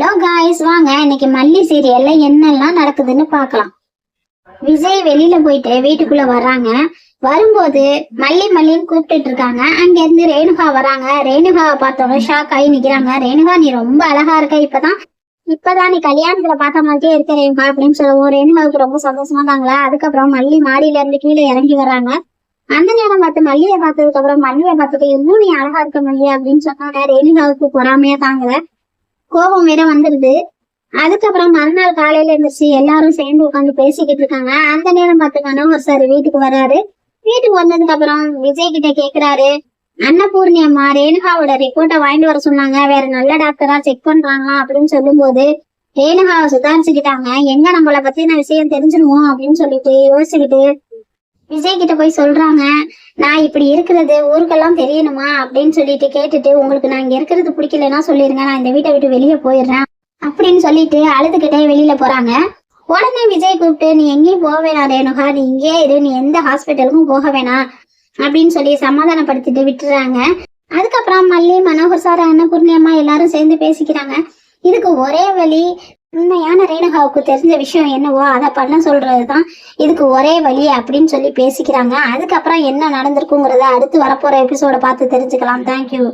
வாங்க இன்னைக்கு மல்லி சீரியல்ல என்னெல்லாம் நடக்குதுன்னு பார்க்கலாம். விஜய் வெளியில போயிட்டு வீட்டுக்குள்ள வர்றாங்க. வரும்போது மல்லி மல்லின்னு கூப்பிட்டுட்டு இருக்காங்க. அங்க இருந்து ரேணுகா வராங்க. ரேணுகாவை பார்த்தோன்னே ஷாக் ஆகி நிக்கிறாங்க. ரேணுகா நீ ரொம்ப அழகா இருக்க. இப்பதான் இப்பதான் நீ கல்யாணத்துல பார்த்த மாதிரியே இருக்க ரேணுகா அப்படின்னு சொல்லுவோம் ரேணுகாவுக்கு ரொம்ப சந்தோஷமா இருந்தாங்களா? அதுக்கப்புறம் மல்லி மாடியில இருந்து கீழே இறங்கி வர்றாங்க. அந்த நேரம் பார்த்து மல்லியை பார்த்ததுக்கு அப்புறம் மல்லியை பார்த்துட்டு இன்னும் நீ அழகா இருக்க மல்லி அப்படின்னு சொன்னாங்க ரேணுகாவுக்கு பொறாமையா தாங்கல. கோபம் வேற வந்துருது. அதுக்கப்புறம் மறுநாள் காலையில இருந்துச்சு எல்லாரும் சேர்ந்து உட்காந்து பேசிக்கிட்டு இருக்காங்க. அந்த நேரம் பார்த்துக்கான ஒரு சார் வீட்டுக்கு வர்றாரு. வீட்டுக்கு வந்ததுக்கு அப்புறம் விஜய் கிட்ட கேக்குறாரு. அன்னபூர்ணி அம்மா ரேணுகாவோட ரிப்போர்ட்டை வாங்கிட்டு வர சொன்னாங்க. வேற நல்ல டாக்டரா செக் பண்றாங்களா? அப்படின்னு சொல்லும்போது ரேணுகாவை சுதாரிச்சுக்கிட்டாங்க. எங்க நம்மள பத்தின விஷயம் தெரிஞ்சிருவோம் அப்படின்னு சொல்லிட்டு யோசிச்சுக்கிட்டு விஜய் கிட்ட போய் சொல்றாங்க நான் இப்படி இருக்கிறது ஊருக்கெல்லாம் தெரியணுமா? அப்படின்னு சொல்லிட்டு கேட்டுட்டு உங்களுக்கு நான் இங்க இருக்கிறது பிடிக்கலன்னா சொல்லிருங்க நான் இந்த வீட்டை விட்டு வெளியே போயிடுறேன். அப்படின்னு சொல்லிட்டு அழுதுகிட்டே வெளியில போறாங்க. உடனே விஜய் கூப்பிட்டு நீ எங்கேயும் போக வேணாம் ரேணுகா நீ இங்கே இரு நீ எந்த ஹாஸ்பிட்டலுக்கும் போக வேணாம். அப்படின்னு சொல்லி சமாதானப்படுத்திட்டு விட்டுறாங்க. அதுக்கப்புறம் மல்லி மனோகர் சார் அன்னபூர்ணி அம்மா எல்லாரும் சேர்ந்து பேசிக்கிறாங்க. இதுக்கு ஒரே வழி உண்மையான ரேணுகாவுக்கு தெரிஞ்ச விஷயம் என்னவோ அதை பண்ண சொல்றதுதான் இதுக்கு ஒரே வழி அப்படின்னு சொல்லி பேசிக்கிறாங்க. அதுக்கப்புறம் என்ன நடந்திருக்குங்கிறத அடுத்து வரப்போற எபிசோட பார்த்து தெரிஞ்சுக்கலாம். தேங்க்யூ